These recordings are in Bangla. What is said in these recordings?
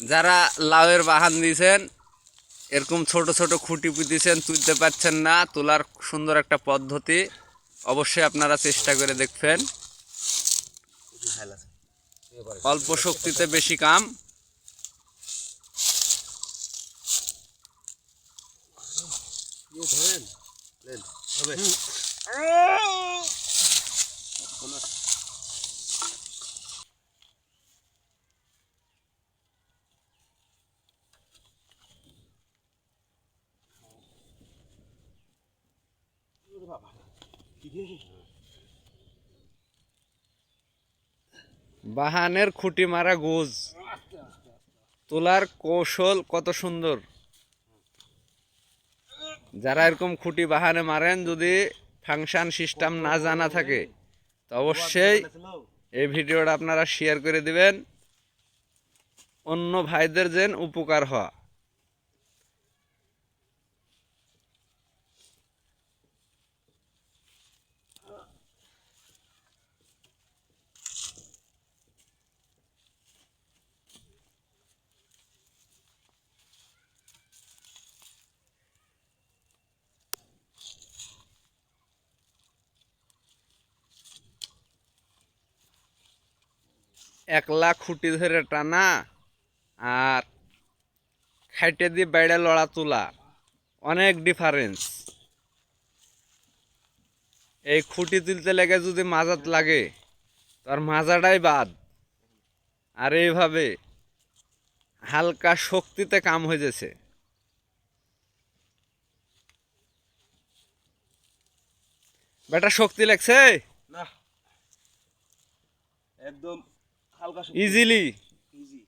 যারা লাউয়ের বাহান দিয়েছেন এরকম ছোট ছোট খুঁটি পুঁতিছেন তুলতে পারছেন না, তোলার সুন্দর একটা পদ্ধতি, অবশ্যই আপনারা চেষ্টা করে দেখবেন। অল্প শক্তিতে বেশি কাম। বাহানের খুঁটি মারা গোজ। তোলার কৌশল কত সুন্দর। যারা এরকম খুঁটি বাহানে মারেন যদি ফাংশন সিস্টেম না জানা থাকে তো অবশ্যই এই ভিডিওটা আপনারা শেয়ার করে দিবেন। অন্য ভাইদের যেন উপকার হওয়া। একলা খুঁটি ধরে টানা আর খাইটে দিয়ে বাইরে লড়া তোলা। অনেক ডিফারেন্স এই খুঁটি তুলতে লেগে যদি মাজাত লাগে, তার মাজাটাই বাদ। আর এইভাবে হালকা শক্তিতে কাম হয়ে যেছে বেটা শক্তি লাগছে? না। একদম হালকা ইজিলি ইজি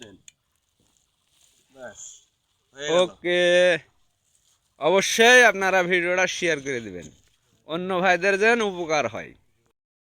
দেন। বাস ওকে। অবশ্যই আপনারা ভিডিওটা শেয়ার করে দিবেন। অন্য ভাইদের যেন উপকার হয়।